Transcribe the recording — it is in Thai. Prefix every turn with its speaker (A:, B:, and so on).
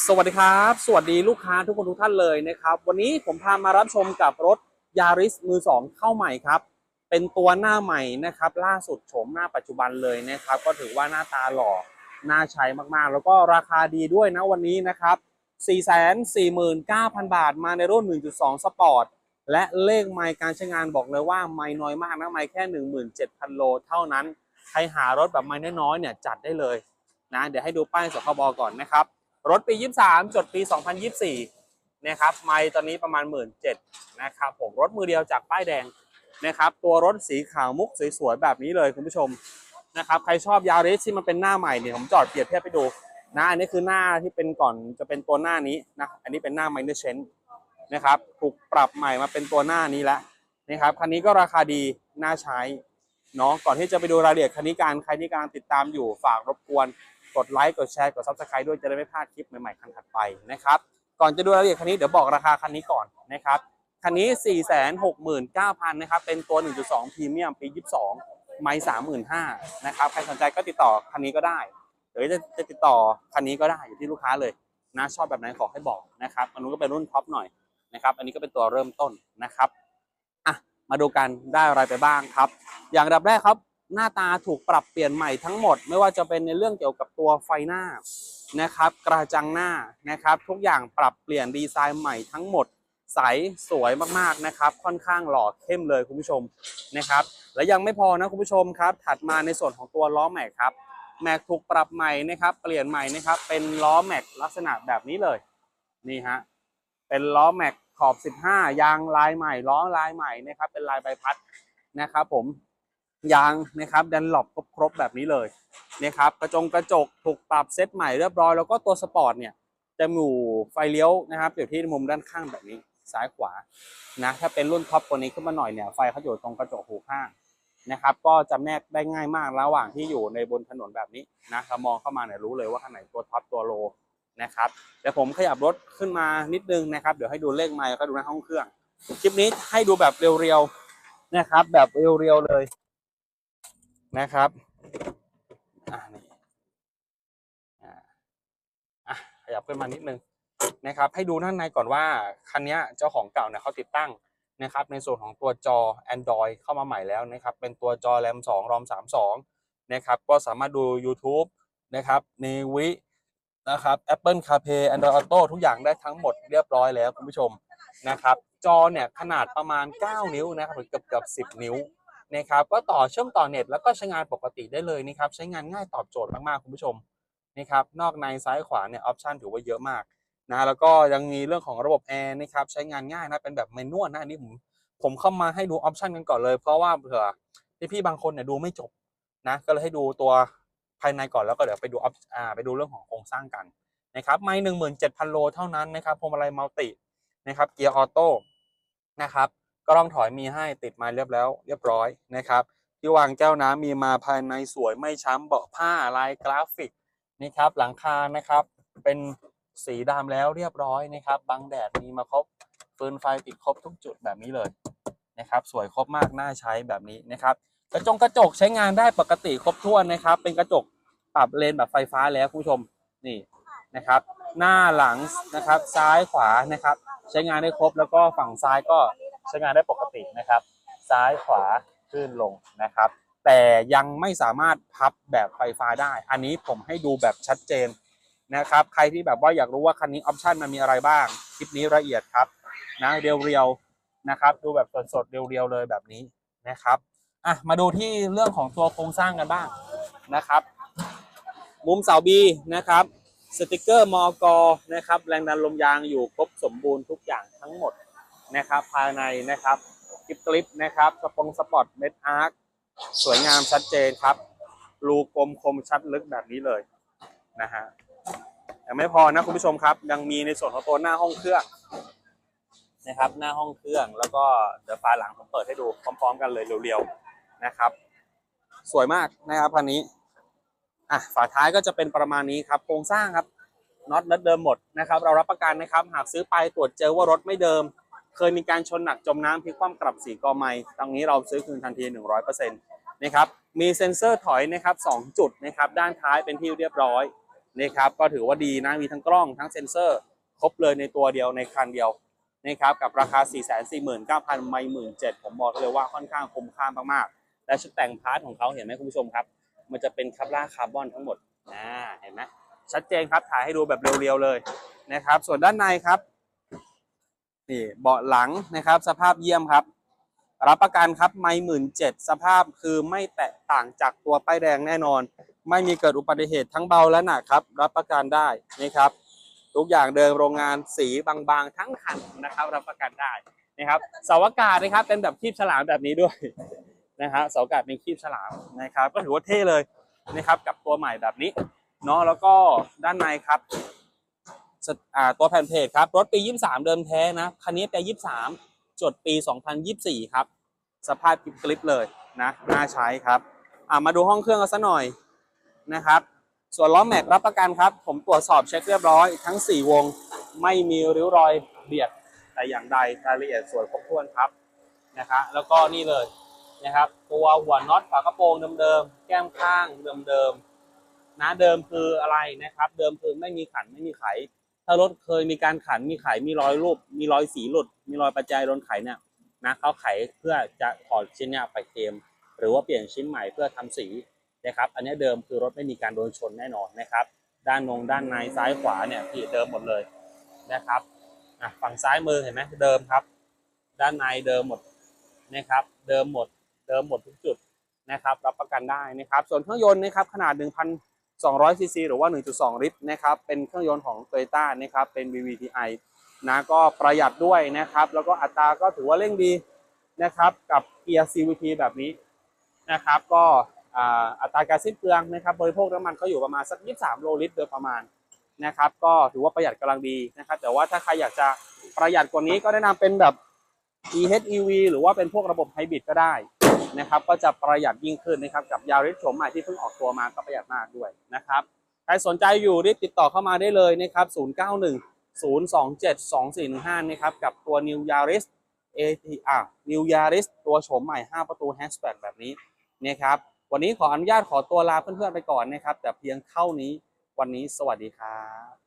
A: สวัสดีครับ สวัสดีลูกค้าทุกคนทุกท่านเลยนะครับ วันนี้ผมพามารับชมกับรถยาริสมือสองเข้าใหม่ครับ เป็นตัวหน้าใหม่นะครับ ล่าสุดโฉมหน้าปัจจุบันเลยนะครับ ก็ถือว่าหน้าตาหล่อน่าใช้มากๆ แล้วก็ราคาดีด้วยนะวันนี้นะครับ 449,000 บาทมาในรุ่น 1.2 สปอร์ต และเลขไมล์การใช้งานบอกเลยว่าไมล์น้อยมากนะไมล์แค่ 17,000 โล เท่านั้น ใครหารถแบบไมล์น้อยๆเนี่ยจัดได้เลยนะเดี๋ยวให้ดูป้ายสคบก่อนนะครับ รถปี 23 จดปี 2024 นะครับไมล์ตอนนี้ประมาณ 1 7ื่นนะครับผมรถมือเดียวจากป้ายแดงนะครับ ตัวรถสีขาวมุกสวยๆแบบนี้เลยคุณผู้ชมนะครับใครชอบยาริสที่มันเป็นหน้าใหม่เนี่ยผมจอดเปรียบเทียบไปดูนะอันนี้คือหน้าที่เป็นก่อนจะเป็นตัวหน้านี้นะอันนี้เป็นหน้าไมเนอร์เชนนะครับถูกปรับใหม่มาเป็นตัวหน้านี้แล้วนะครับคันนี้ก็ราคาดีน่าใช้เนาะก่อนที่จะไปดูรายละเอียดคันนี้การใครที่กำลังติดตามอยู่ฝากรบกวน กดไลค์กดแชร์กด subscribe ด้วยจะได้ไม่พลาดคลิปใหม่ๆคันถัดไปนะครับก่อนจะดูรายละเอียดคันนี้เดี๋ยวบอกราคาคันนี้ก่อนนะครับคันนี้ 469,000นะครับเป็นตัว 1.2พรีเมียมปี 22 ไม่35,000นะครับใครสนใจก็ติดต่อคันนี้ก็ได้หรือจะจะติดต่อคันนี้ก็ได้อยู่ที่ลูกค้าเลยนะชอบแบบไหนขอให้บอกนะครับอันนู้นก็เป็นรุ่นท็อปหน่อยนะครับอันนี้ก็เป็นตัวเริ่มต้นนะครับอะมาดูกันได้อะไรไปบ้างครับ อย่างดับแรกครับ หน้าตาถูกปรับเปลี่ยนใหม่ทั้งหมด ไม่ว่าจะเป็นในเรื่องเกี่ยวกับตัวไฟหน้านะครับ กระจังหน้านะครับ ทุกอย่างปรับเปลี่ยนดีไซน์ใหม่ทั้งหมดใสสวยมากๆนะครับ ค่อนข้างหล่อเข้มเลยคุณผู้ชมนะครับ และยังไม่พอนะคุณผู้ชมครับ ถัดมาในส่วนของตัวล้อแม็กครับแม็กถูกปรับใหม่นะครับเปลี่ยนใหม่นะครับ เป็นล้อแม็กลักษณะแบบนี้เลยนี่ฮะเป็นล้อแม็กขอบ 15 ยางลายใหม่ล้อลายใหม่นะครับ เป็นลายใบพัดนะครับ ผม ยางนะครับดันหลบครบแบบนี้เลยนะครับกระจงกระจกถูกปรับเซตใหม่เรียบร้อยแล้วก็ตัวสปอร์ตเนี่ยจะมีไฟเลี้ยวนะครับอยู่ที่มุมด้านข้างแบบนี้ซ้ายขวานะถ้าเป็นรุ่นท็อปกว่านี้ขึ้นมาหน่อยเนี่ยไฟเขาอยู่ตรงกระจกหูข้างนะครับก็จำแนกได้ง่ายมากระหว่างที่อยู่ในบนถนนแบบนี้นะเรามองเข้ามาเนี่ยรู้เลยว่าคันไหนตัวท็อปตัวโลนะครับเดี๋ยวผมขยับรถขึ้นมานิดนึงนะครับเดี๋ยวให้ดูเลขไมล์แล้วก็ดูหน้าห้องเครื่อง คลิปนี้ให้ดูแบบเรียวๆนะครับแบบเรียวๆเลย นะครับอ่านี่อะขยับขึ้นมานิดนึงนะครับ ให้ดูด้านในก่อนว่าคันนี้เจ้าของเก่าเนี่ยเขาติดตั้งนะครับ ในส่วนของตัวจอ Android เข้ามาใหม่แล้วนะครับ เป็นตัวจอ RAM 2 ROM 32นะครับ ก็สามารถดู YouTube นะครับในวินะครับ Apple CarPlay Android Auto ทุกอย่างได้ทั้งหมดเรียบร้อยแล้วคุณผู้ชมนะครับ จอเนี่ยขนาดประมาณ 9 นิ้วนะครับหรือเกือบเกือบ10 นิ้ว นะครับก็ต่อเชื่อมต่อเน็ตแล้วก็ใช้งานปกติได้เลยนะครับใช้งานง่ายตอบโจทย์มากๆคุณผู้ชมนะครับนอกในซ้ายขวาเนี่ยออปชันถือว่าเยอะมากนะแล้วก็ยังมีเรื่องของระบบแอร์นะครับใช้งานง่ายนะเป็นแบบเมนวลนะอันนี้ผมผมเข้ามาให้ดูออปชันกันก่อนเลย เพราะว่าเผื่อพี่ๆบางคนเนี่ยดูไม่จบนะก็เลยให้ดูตัวภายในก่อนแล้วก็เดี๋ยวไปดูออปอ่าไปดูเรื่องของโครงสร้างกันนะครับไม่หนึ่งหมื่นเจ็ดพันโลเท่านั้นนะครับพวงมาลัยมัลตินะครับเกียร์ออโต้นะครับ ก็ร่องถอยมีให้ติดมาเรียบแล้ว เรียบร้อยนะครับที่วางแก้วน้ำมีมาภายในสวยไม่ช้ำเบาะผ้าลายกราฟิกนะครับหลังคานะครับเป็นสีดำแล้วเรียบร้อยนะครับบังแดดมีมาครบฟืนไฟติดครบทุกจุดแบบนี้เลยนะครับ สวยครบมากน่าใช้แบบนี้นะครับกระจงกระจกใช้งานได้ปกติครบถ้วนนะครับ เป็นกระจกปรับเลนแบบไฟฟ้าแล้วคุณผู้ชมนี่นะครับ หน้าหลังนะครับซ้ายขวานะครับ ใช้งานได้ครบแล้วก็ฝั่งซ้ายก็ ใช้งานได้ปกตินะครับ ซ้ายขวาขึ้นลงนะครับ แต่ยังไม่สามารถพับแบบไฟฟ้าได้ อันนี้ผมให้ดูแบบชัดเจนนะครับ ใครที่แบบว่าอยากรู้ว่าคันนี้ออปชันมันมีอะไรบ้าง คลิปนี้ละเอียดครับนะเรียวๆนะครับ ดูแบบสดๆเรียวๆเลยแบบนี้นะครับอะมาดูที่เรื่องของตัวโครงสร้างกันบ้างนะครับ มุมเสาบีนะครับสติกเกอร์มอกนะครับ แรงดันลมยางอยู่ครบสมบูรณ์ทุกอย่างทั้งหมด นะครับภายในนะครับคลิปกลิปนะครับสปงสปอร์ตเม็ดอาร์คสวยงามชัดเจนครับรูกลมคมชัดลึกแบบนี้เลยนะฮะยังไม่พอนะคุณผู้ชมครับ ยังมีในส่วนของตัวหน้าห้องเครื่องนะครับ หน้าห้องเครื่องแล้วก็เดี๋ยวไฟล์หลังผมเปิดให้ดูพร้อมๆ กันเลยเรียวๆนะครับ สวยมากนะครับคันนี้อะฝาท้ายก็จะเป็นประมาณนี้ครับโครงสร้างครับน็อตนัดเดิมหมดนะครับ เรารับประกันนะครับ หากซื้อไปตรวจเจอว่ารถไม่เดิม เคยมีการชนหนักจมน้ำพลิกคว่ำกลับสีกอไม้ตรงนี้เราซื้อคืนทันที 100%นะครับ มีเซ็นเซอร์ถอยนะครับ2จุดนะครับ ด้านท้ายเป็นที่เรียบร้อยนะครับ ก็ถือว่าดีนะ มีทั้งกล้องทั้งเซ็นเซอร์ครบเลยในตัวเดียวในคันเดียวนะครับกับราคา 4 4 9 0 0 0ไม่17,000ผมบอกเลยว่าค่อนข้างคุ้มค่ามากๆ และชุดแต่งพาร์ทของเขาเห็นไหมคุณผู้ชมครับ มันจะเป็นคับล่าคาร์บอนทั้งหมดอ่าเห็นไหมชัดเจนครับถ่ายให้ดูแบบเรียวๆเลยนะครับ ส่วนด้านในครับ นี่เบาะหลังนะครับ สภาพเยี่ยมครับ รับประกันครับไม่หมื่นเจ็ดสภาพคือไม่แตกต่างจากตัวป้ายแดงแน่นอน ไม่มีเกิดอุบัติเหตุทั้งเบาและหนักครับ รับประกันได้นะครับ ทุกอย่างเดิมโรงงานสีบางๆ ทั้งคันนะครับ รับประกันได้นะครับเสาอากาศนะครับ เป็นแบบคีบฉลามแบบนี้ด้วยนะฮะเสาอากาศเป็นคีบฉลามนะครับ ก็ถือว่าเท่เลยนะครับ กับตัวใหม่แบบนี้เนาะแล้วก็ด้านในครับ ตัวแผ่นเพจครับ รถปี 23 เดิมแท้นะ คันนี้ปี23 จดปี 2024 ครับ สภาพกริบเลยนะ น่าใช้ครับ มาดูห้องเครื่องกันสักหน่อยนะครับ ส่วนล้อแม็กรับประกันครับ ผมตรวจสอบเช็คเรียบร้อยทั้ง 4 วง ไม่มีริ้วรอยเบียดแต่อย่างใดรายละเอียดส่วนครบถ้วนครับนะครับแล้วก็นี่เลยนะครับ ตัวหัวน็อตฝากระโปรงเดิมๆ แก้มข้างเดิมๆนะเดิมคืออะไรนะครับ เดิมคือไม่มีขันไม่มีไข ถ้ารถเคยมีการขันมีไขมีรอยรูป มีรอยสีหลุด มีรอยประแจโดนไขเนี่ยนะเขาไขเพื่อจะถอดชิ้นเนี่ยไปเทมหรือว่าเปลี่ยนชิ้นใหม่เพื่อทำสีนะครับ อันนี้เดิมคือรถไม่มีการโดนชนแน่นอนนะครับ ด้านนงด้านในซ้ายขวาเนี่ยพี่เดิมหมดเลยนะครับอะฝั่งซ้ายมือเห็นไหมเดิมครับ ด้านในเดิมหมดนะครับ เดิมหมด เดิมหมดทุกจุดนะครับ รับประกันได้นะครับ ส่วนเครื่องยนต์นะครับขนาด 200 ซีซี หรือว่า 1.2 ลิตรนะครับ เป็นเครื่องยนต์ของ t o y ต้านะครับ เป็น VVTi นะก็ประหยัดด้วยนะครับ แล้วก็อัตราก็ถือว่าเร่งดีนะครับ กับเกียร์ CVT แบบนี้นะครับ ก็อ,อัตราการสิ้นเปลืองนะครับบริโภคน้ำมันก็อยู่ประมาณสัก 23 โลลิตรโดยประมาณนะครับ ก็ถือว่าประหยัดกำลังดีนะครับ แต่ว่าถ้าใครอยากจะประหยัดกว่านี้ก็แนะนำเป็นแบบ EHEV หรือว่าเป็นพวกระบบไฮบริดก็ได้ นะครับก็จะประหยัดยิ่งขึ้นนะครับกับยาริสโฉมใหม่ที่เพิ่งออกตัวมาก็ประหยัดมากด้วยนะครับใครสนใจอยู่รีบติดต่อเข้ามาได้เลยนะครับ 091 027 2415นะครับกับตัว New Yaris ATR New Yaris ตัวโฉมใหม่ 5 ประตู hatchback แบบนี้นะครับวันนี้ขออนุญาตขอตัวลาเพื่อนๆไปก่อนนะครับ แต่เพียงเท่านี้วันนี้สวัสดีครับ